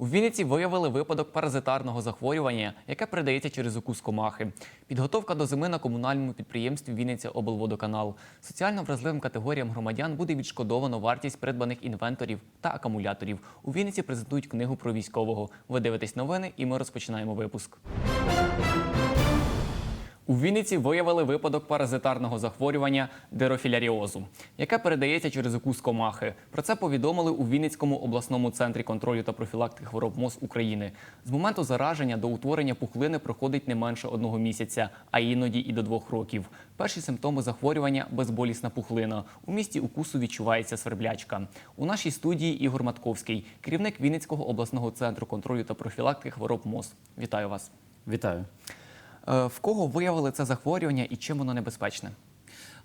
У Вінниці виявили випадок паразитарного захворювання, яке передається через укус комахи. Підготовка до зими на комунальному підприємстві Вінниця облводоканал. Соціально вразливим категоріям громадян буде відшкодовано вартість придбаних інвенторів та акумуляторів. У Вінниці презентують книгу про військового. Ви дивитесь новини, і ми розпочинаємо випуск. У Вінниці виявили випадок паразитарного захворювання дерофіляріозу, яке передається через укус комахи. Про це повідомили у Вінницькому обласному центрі контролю та профілактики хвороб МОЗ України. З моменту зараження до утворення пухлини проходить не менше одного місяця, а іноді і до двох років. Перші симптоми захворювання безболісна пухлина. У місті укусу відчувається сверблячка. У нашій студії Ігор Матковський, керівник Вінницького обласного центру контролю та профілактики хвороб МОЗ. Вітаю вас. Вітаю. Е, В кого виявили це захворювання і чим воно небезпечне?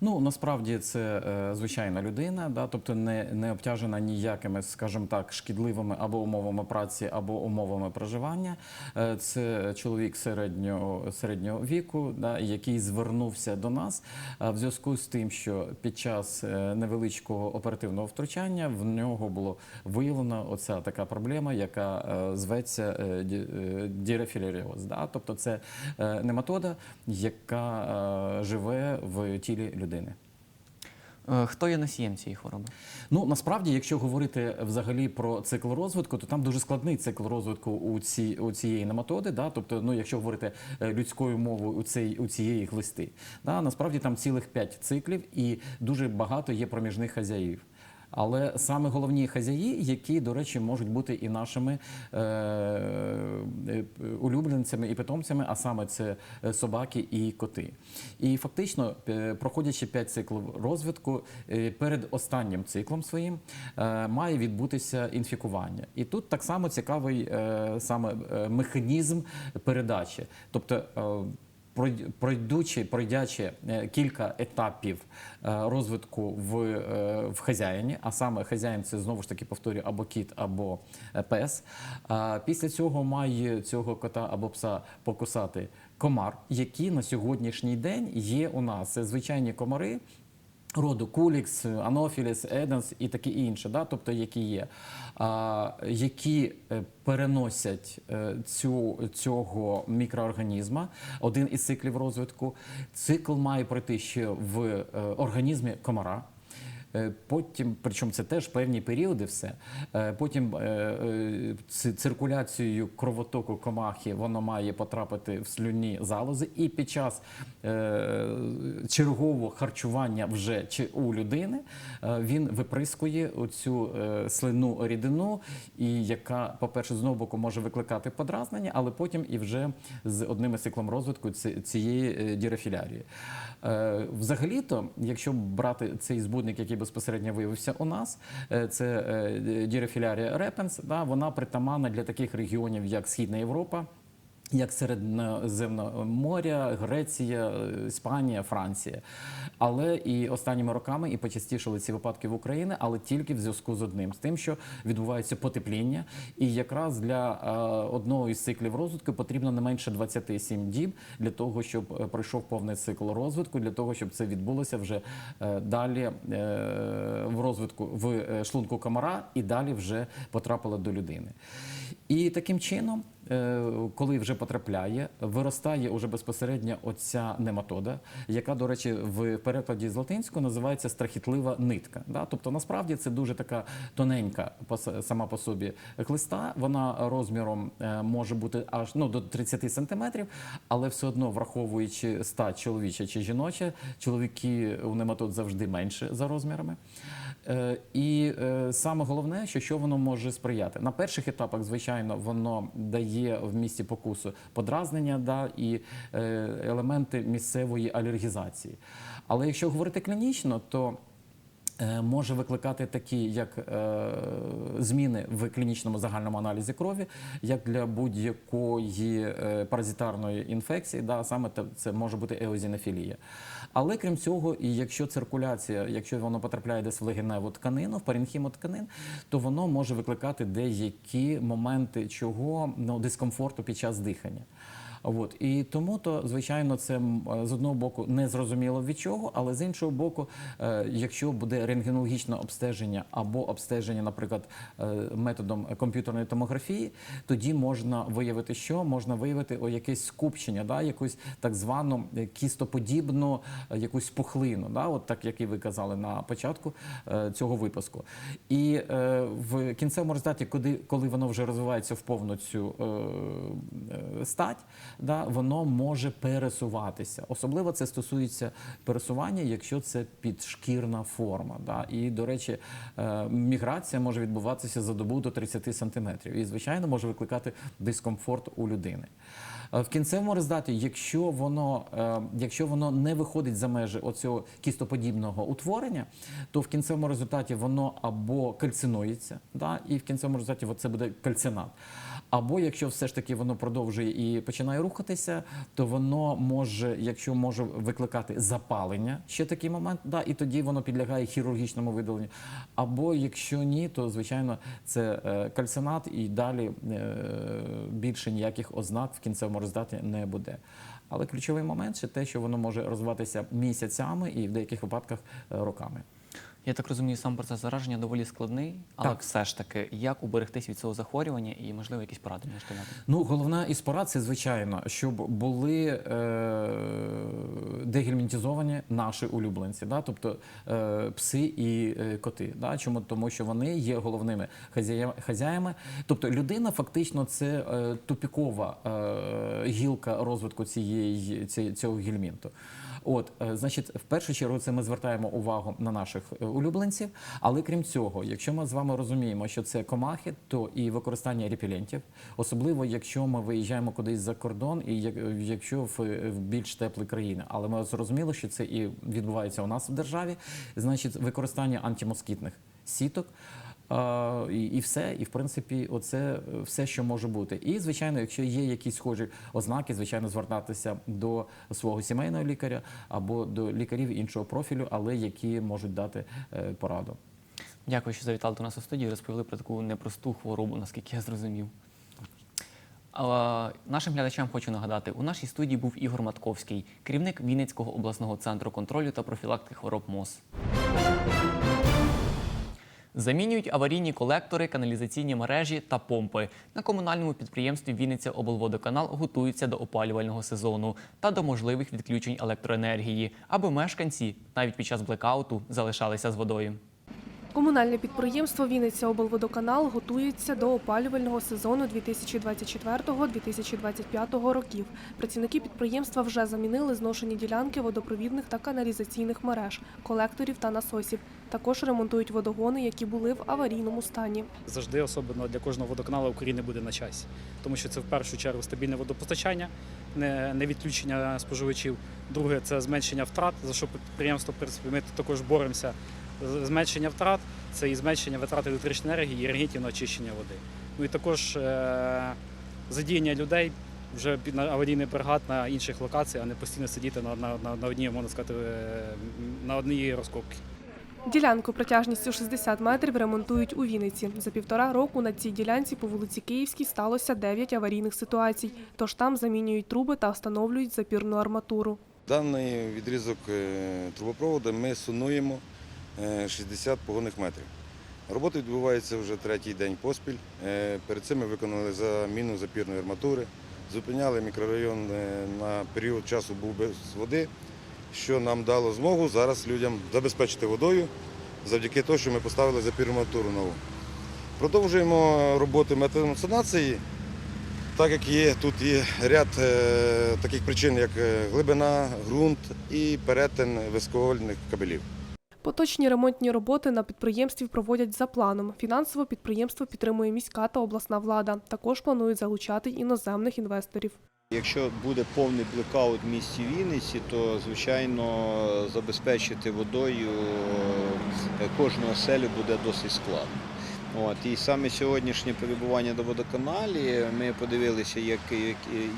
Ну насправді це е, звичайна людина, да, тобто не, не обтяжена ніякими, скажімо так, шкідливими або умовами праці, або умовами проживання. Е, це чоловік середнього, середнього віку, да, який звернувся до нас е, в зв'язку з тим, що під час е, невеличкого оперативного втручання в нього було виявлено оця така проблема, яка зветься е. Да? Тобто це нематода, яка живе в тілі людини. Е, Хто є носієм цієї хвороби? Ну насправді, якщо говорити взагалі про цикл розвитку, то там дуже складний цикл розвитку у ці у цієї нематоди. Да? Тобто, ну якщо говорити е, людською мовою у цей у цієї глисти, да? насправді там цілих п'ять циклів, і дуже багато є проміжних хазяїв. Але саме головні хазяї, які, до речі, можуть бути і нашими е, е, улюбленцями і питомцями, а саме це е, собаки і коти. І фактично, е, проходячи 5 циклів розвитку, перед останнім циклом своїм е, має відбутися інфікування. І тут так само цікавий е, саме механізм передачі. Тобто пройдучи, пройдячи е, кілька етапів е, розвитку в, е, в хазяїні, а саме хазяїн це знову ж таки повторюю або кіт, або пес. Після цього має цього кота або пса покусати комар, які на сьогоднішній день є у нас. Це звичайні комари. Роду Кулікс, Анофіліс, Еденс і таке інше, да? тобто які є, а, які е, переносять е, цю, цього мікроорганізма, один із циклів розвитку. Цикл має пройти ще в е, організмі комара. Е, Потім, причому це теж певні періоди, все. Е, Потім е, ці- циркуляцією кровотоку комахи воно має потрапити в слюнні залози, і під час чергового харчування вже чи у людини він виприскує оцю слинну рідину, і яка, по-перше, з одного боку може викликати подразнення, але потім і вже з одним циклом розвитку цієї дірафілярії. Е, Взагалі-то, якщо брати цей збудник, який безпосередньо виявився у нас, е, це дірофілярія репенс, да, вона притаманна для таких регіонів, як Східна Європа. Як Середземне моря, Греція, Іспанія, Франція. Але і останніми роками і почастішали ці випадки в Україні, але тільки в зв'язку з одним з тим, що відбувається потепління, і якраз для е, одного із циклів розвитку потрібно не менше 27 діб для того, щоб е, пройшов повний цикл розвитку, для того, щоб це відбулося вже е, далі в розвитку в шлунку комара і далі вже потрапило до людини. І таким чином, е, коли вже потрапляє, виростає уже безпосередньо оця нематода, яка, до речі, в перекладі з латинського називається страхітлива нитка. Тобто, насправді це дуже така тоненька сама по собі глиста. Вона розміром е, може бути аж ну, до 30 сантиметрів, але все одно, враховуючи стать чоловіча чи жіноча, чоловіки у нематод завжди менше за розмірами. Е, І е, саме головне, що, що воно може сприяти. На перших етапах, звичайно, воно дає в місці покусу подразнення да, і е, елементи місцевої алергізації. Але якщо говорити клінічно, то може викликати такі, як е, зміни в клінічному загальному аналізі крові, як для будь-якої е, паразитарної інфекції, да, саме це може бути еозінофілія. Але крім цього, і якщо циркуляція, якщо воно потрапляє десь в легеневу тканину, в паренхіму тканин, то воно може викликати деякі моменти чого ну, дискомфорту під час дихання. От і тому то, звичайно, це е, з одного боку не зрозуміло від чого, але з іншого боку, е, якщо буде рентгенологічне обстеження або обстеження, наприклад, е, методом комп'ютерної томографії, тоді можна виявити, що можна виявити о, якесь скупчення, да, якусь так звану кістоподібну якусь пухлину, да, от так як і ви казали на початку цього випуску. І в кінцевому результаті, коли, воно вже розвивається в повну цю стать, да, воно може пересуватися. Особливо це стосується пересування, якщо це підшкірна форма. Да. І, до речі, е, міграція може відбуватися за добу до 30 сантиметрів. І, звичайно, може викликати дискомфорт у людини. Е, В кінцевому результаті, якщо воно, е, якщо воно не виходить за межі оцього кістоподібного утворення, то в кінцевому результаті воно або кальцинується, да, і в кінцевому результаті це буде кальцинат. Або якщо все ж таки воно продовжує і починає рухатися, то воно може, якщо може викликати запалення, ще такий момент, да, і тоді воно підлягає хірургічному видаленню. Або якщо ні, то звичайно це е, кальцинат, і далі е, більше ніяких ознак в кінцевому результаті не буде. Але ключовий момент ще те, що воно може розвиватися місяцями і в деяких випадках е, роками. Я так розумію, сам процес зараження доволі складний, але Так. все ж таки, як уберегтись від цього захворювання і, можливо, якісь поради можете дати? Ну, головна із порад це, звичайно, щоб були е, дегельмінтізовані наші улюбленці, да? тобто е, пси і е, коти. Да? Чому? Тому що вони є головними хазяя- хазяями. Тобто людина фактично це е, тупікова е, гілка розвитку цієї, ці- цього гельмінту. От, е, значить, в першу чергу це ми звертаємо увагу на наших е, улюбленців. Але крім цього, якщо ми з вами розуміємо, що це комахи, то і використання репелентів, особливо якщо ми виїжджаємо кудись за кордон, і як- якщо в більш теплі країни. Але ми зрозуміли, що це і відбувається у нас в державі. Значить, використання антимоскітних сіток. І, і все, і в принципі, оце все, що може бути. І звичайно, якщо є якісь схожі ознаки, звичайно, звертатися до свого сімейного лікаря або до лікарів іншого профілю, але які можуть дати е, пораду. Дякую, що завітали до нас у студію. і Розповіли про таку непросту хворобу, наскільки я зрозумів. Нашим глядачам хочу нагадати, у нашій студії був Ігор Матковський, керівник Вінницького обласного центру контролю та профілактики хвороб МОЗ. Замінюють аварійні колектори, каналізаційні мережі та помпи. На комунальному підприємстві Вінниця облводоканал готується до опалювального сезону та до можливих відключень електроенергії, аби мешканці навіть під час блекауту залишалися з водою. Комунальне підприємство Вінниця облводоканал готується до опалювального сезону 2024-2025 років. Працівники підприємства вже замінили зношені ділянки водопровідних та каналізаційних мереж, колекторів та насосів. Також ремонтують водогони, які були в аварійному стані. завжди, особливо для кожного водоканалу України буде на часі, тому що це в першу чергу стабільне водопостачання, не, відключення споживачів. Друге це зменшення втрат, за що підприємство ми також боремося. Зменшення втрат це і зменшення витрат електричної енергії і регітів на очищення води. Ну і також е- задіяння людей вже під на аварійний бригад на інших локаціях, а не постійно сидіти на, на, на, на одній, можна сказати, е, на одній розкопці. Ділянку протяжністю 60 метрів ремонтують у Вінниці. За півтора року на цій ділянці по вулиці Київській сталося 9 аварійних ситуацій. Тож там замінюють труби та встановлюють запірну арматуру. Даний відрізок е, трубопроводу ми сунуємо 60 погонних метрів. Робота відбувається вже третій день поспіль. Е, Перед цим ми виконали заміну запірної арматури, зупиняли мікрорайон е, на період часу був без води, що нам дало змогу зараз людям забезпечити водою завдяки тому, що ми поставили запірну арматуру нову. Продовжуємо роботи методом. Так як є, тут є ряд е, таких причин, як е, глибина, ґрунт і перетин високовольтних кабелів. Поточні ремонтні роботи на підприємстві проводять за планом. Фінансово підприємство підтримує міська та обласна влада. Також планують залучати іноземних інвесторів. Якщо буде повний блекаут в місті Вінниці, то звичайно забезпечити водою е, кожну оселю буде досить складно. От, і саме сьогоднішнє перебування на водоканалі ми подивилися, як,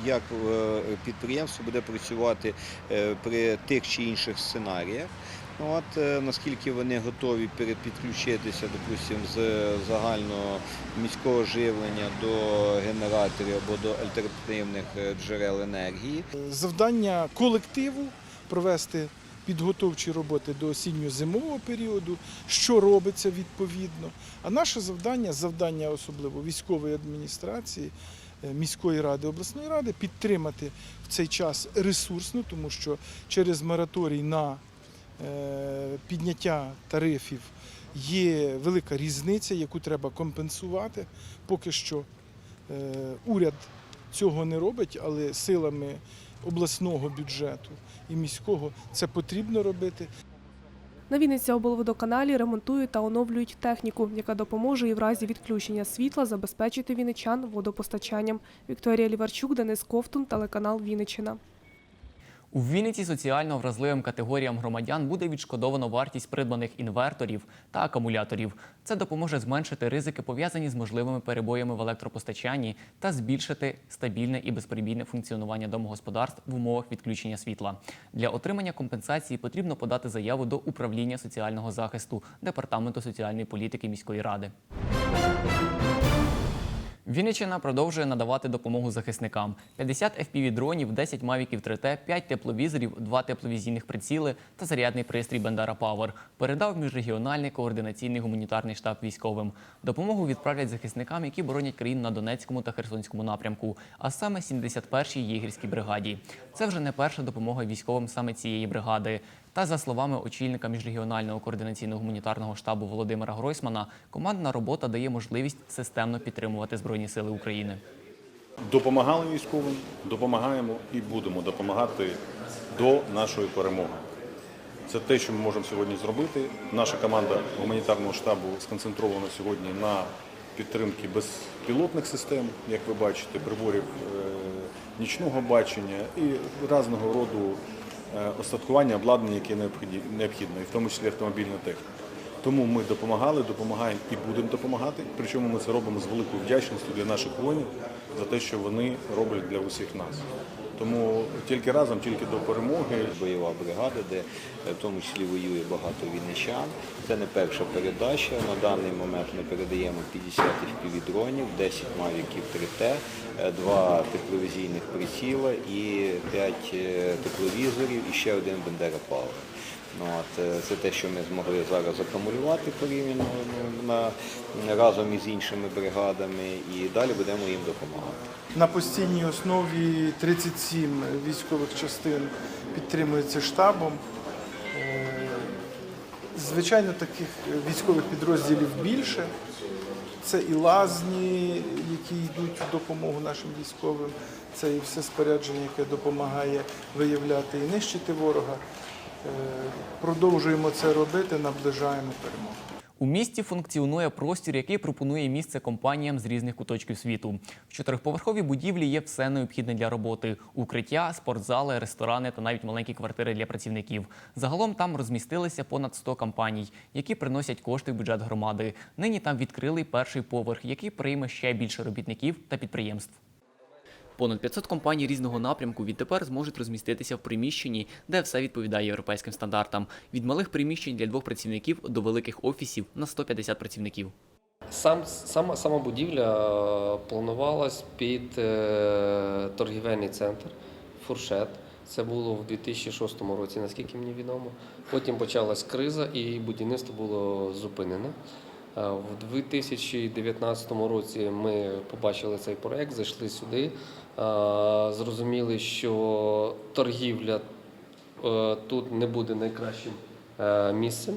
як, е, підприємство буде працювати е, при тих чи інших сценаріях. Ну, От е, наскільки вони готові перепідключитися, допустимо, з загального міського живлення до генераторів або до альтернативних е, джерел енергії. завдання колективу провести підготовчі роботи до осінньо-зимового періоду, що робиться відповідно. А наше завдання, завдання особливо військової адміністрації, е, міської ради, обласної ради, підтримати в цей час ресурсно, тому що через мораторій на е, підняття тарифів є велика різниця, яку треба компенсувати. Поки що е, уряд цього не робить, але силами обласного бюджету і міського це потрібно робити. На Вінниці облводоканалі ремонтують та оновлюють техніку, яка допоможе і в разі відключення світла забезпечити вінничан водопостачанням. Вікторія Ліварчук, Денис Ковтун, телеканал Вінниччина. У Вінниці соціально вразливим категоріям громадян буде відшкодовано вартість придбаних інверторів та акумуляторів. Це допоможе зменшити ризики, пов'язані з можливими перебоями в електропостачанні та збільшити стабільне і безперебійне функціонування домогосподарств в умовах відключення світла. Для отримання компенсації потрібно подати заяву до управління соціального захисту департаменту соціальної політики міської ради. Вінниччина продовжує надавати допомогу захисникам: 50 FPV-дронів, 10 мавіків 3T, 5 тепловізорів, 2 тепловізійних приціли та зарядний пристрій Бендера Павер. Передав міжрегіональний координаційний гуманітарний штаб військовим. Допомогу відправлять захисникам, які боронять країну на Донецькому та Херсонському напрямку, а саме 71-й єгерській бригаді. Це вже не перша допомога військовим саме цієї бригади. Та за словами очільника міжрегіонального координаційного гуманітарного штабу Володимира Гройсмана, командна робота дає можливість системно підтримувати збройні сили України. Допомагали військовим, допомагаємо і будемо допомагати до нашої перемоги. Це те, що ми можемо сьогодні зробити. Наша команда гуманітарного штабу сконцентрована сьогодні на підтримці безпілотних систем, як ви бачите, приборів е, нічного бачення і різного роду остаткування, обладнання, яке необхідно, і в тому числі автомобільна техніка. Тому ми допомагали, допомагаємо і будемо допомагати. Причому ми це робимо з великою вдячністю для наших воїнів за те, що вони роблять для усіх нас. Тому тільки разом, тільки до перемоги. Бойова бригада, де е, в тому числі воює багато вінничан. Це не перша передача. На даний момент ми передаємо 50 FPV-дронів, 10 мавіків 3Т, 2 тепловізійних приціла і 5 тепловізорів і ще один Бендера Павер. Ну, от, е, це те, що ми змогли зараз акумулювати порівняно ну, разом із іншими бригадами, і далі будемо їм допомагати. На постійній основі 37 військових частин підтримується штабом. Е, Звичайно, таких військових підрозділів більше. Це і лазні, які йдуть в допомогу нашим військовим, це і все спорядження, яке допомагає виявляти і нищити ворога. Е, Продовжуємо це робити, наближаємо перемогу. У місті функціонує простір, який пропонує місце компаніям з різних куточків світу. В чотирьохповерховій будівлі є все необхідне для роботи: укриття, спортзали, ресторани та навіть маленькі квартири для працівників. Загалом там розмістилися понад 100 компаній, які приносять кошти в бюджет громади. Нині там відкрили перший поверх, який прийме ще більше робітників та підприємств. Понад 500 компаній різного напрямку відтепер зможуть розміститися в приміщенні, де все відповідає європейським стандартам. Від малих приміщень для двох працівників до великих офісів на 150 працівників. Сам, сама, сама будівля е, планувалась під е, торгівельний центр Фуршет. Це було в 2006 році, наскільки мені відомо. Потім почалась криза і будівництво було зупинено. Е, В 2019 році ми побачили цей проект, зайшли сюди, зрозуміли, що торгівля е, тут не буде найкращим е, місцем.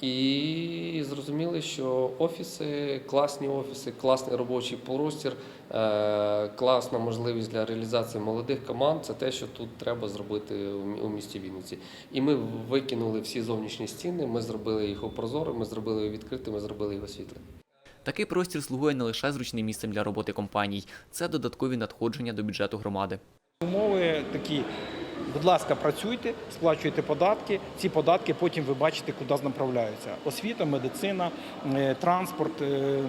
І зрозуміли, що офіси, класні офіси, класний робочий простір, е, класна можливість для реалізації молодих команд це те, що тут треба зробити у місті Вінниці. І ми викинули всі зовнішні стіни, ми зробили їх прозорими, ми зробили їх відкритими, зробили їх освітленими. Такий простір слугує не лише зручним місцем для роботи компаній, це додаткові надходження до бюджету громади. Умови такі. Будь ласка, працюйте, сплачуйте податки. Ці податки потім ви бачите, куди направляються. Освіта, медицина, е, транспорт, е,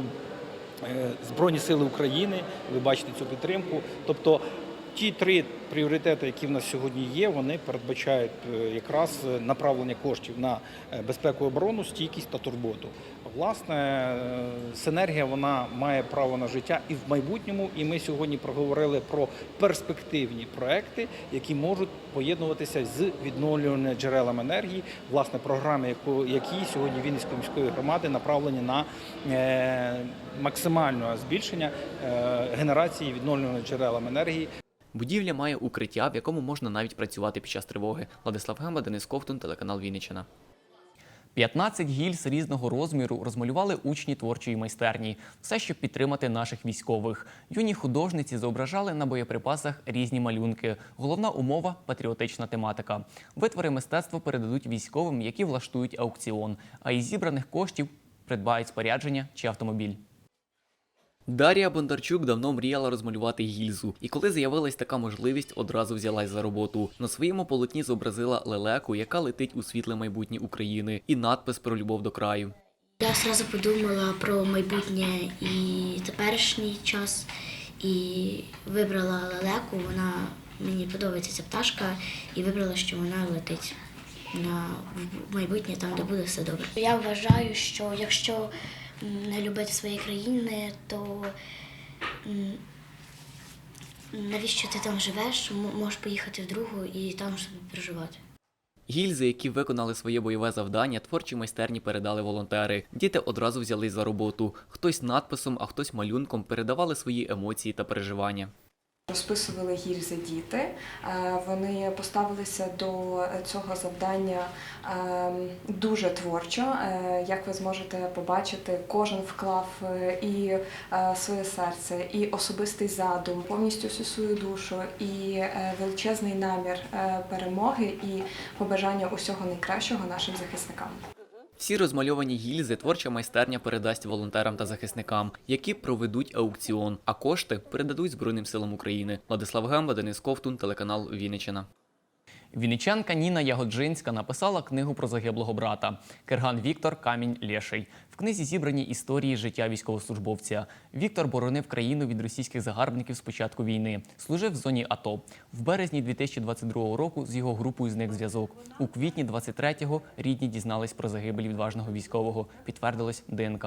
е, Збройні сили України. Ви бачите цю підтримку. Тобто ті три пріоритети, які в нас сьогодні є, вони передбачають якраз направлення коштів на безпеку оборону, стійкість та турботу. Власне, е, синергія вона має право на життя і в майбутньому. І ми сьогодні проговорили про перспективні проекти, які можуть поєднуватися з відновлюваними джерелами енергії. Власне, програми, яку- які сьогодні Вінницької міської громади направлені на е, максимальне збільшення е, генерації відновлюваних джерелами енергії. Будівля має укриття, в якому можна навіть працювати під час тривоги. Владислав Гемба, Денис Ковтун, телеканал Вінниччина. 15 гільз різного розміру розмалювали учні творчої майстерні. Все, щоб підтримати наших військових. Юні художниці зображали на боєприпасах різні малюнки. Головна умова патріотична тематика. Витвори мистецтва передадуть військовим, які влаштують аукціон. А із зібраних коштів придбають спорядження чи автомобіль. Дар'я Бондарчук давно мріяла розмалювати гільзу, і коли з'явилась така можливість, одразу взялась за роботу. На своєму полотні зобразила лелеку, яка летить у світле майбутнє України, і надпис про любов до краю. Я одразу подумала про майбутнє і теперішній час і вибрала лелеку. Вона мені подобається ця пташка, і вибрала, що вона летить на майбутнє, там, де буде все добре. Я вважаю, що якщо не любити своєї країни, то навіщо ти там живеш? Можеш поїхати в другу і там собі проживати. Гільзи, які виконали своє бойове завдання, творчі майстерні передали волонтери. Діти одразу взялись за роботу. Хтось надписом, а хтось малюнком передавали свої емоції та переживання. Розписували гільзи діти. Е, Вони поставилися до цього завдання е, дуже творчо. Е, Як ви зможете побачити, кожен вклав е, і своє серце, і особистий задум, повністю всю свою душу, і величезний намір перемоги, і побажання усього найкращого нашим захисникам. Всі розмальовані гільзи творча майстерня передасть волонтерам та захисникам, які проведуть аукціон, а кошти передадуть Збройним силам України. Владислав Гемба, Денис Ковтун, телеканал Вінниччина. Вінничанка Ніна Ягоджинська написала книгу про загиблого брата Кирган Віктор Камінь Лєший. В книзі зібрані історії життя військовослужбовця. Віктор боронив країну від російських загарбників з початку війни. Служив в зоні АТО. В березні 2022 року з його групою зник зв'язок. У квітні 23-го рідні дізнались про загибель відважного військового. Підтвердилось ДНК.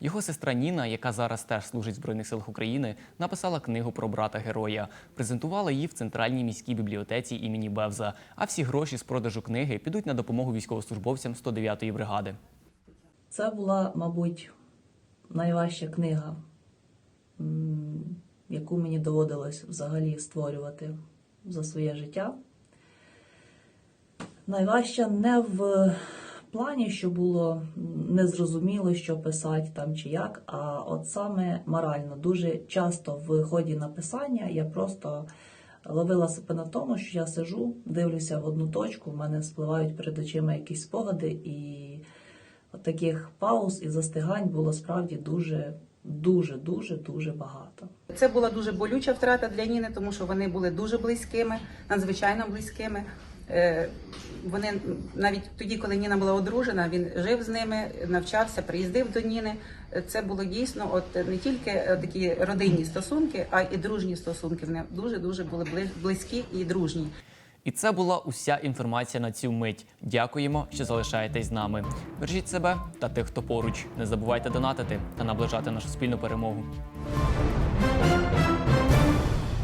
Його сестра Ніна, яка зараз теж служить в Збройних силах України, написала книгу про брата героя. Презентувала її в центральній міській бібліотеці імені Бевза. А всі гроші з продажу книги підуть на допомогу військовослужбовцям 109-ї бригади. Це була, мабуть, найважча книга, яку мені доводилось взагалі створювати за своє життя. Найважча не в плані, що було незрозуміло, що писати там чи як, а от саме морально. Дуже часто в ході написання я просто ловила себе на тому, що я сижу, дивлюся в одну точку, в мене спливають перед очима якісь спогади, і от таких пауз і застигань було справді дуже, дуже, дуже, дуже багато. Це була дуже болюча втрата для Ніни, тому що вони були дуже близькими, надзвичайно близькими. Вони навіть тоді, коли Ніна була одружена, він жив з ними, навчався, приїздив до Ніни. Це було дійсно, от не тільки такі родинні стосунки, а й дружні стосунки. Вони дуже дуже були близькі і дружні. І це була уся інформація на цю мить. Дякуємо, що залишаєтесь з нами. Бережіть себе та тих, хто поруч. Не забувайте донатити та наближати нашу спільну перемогу.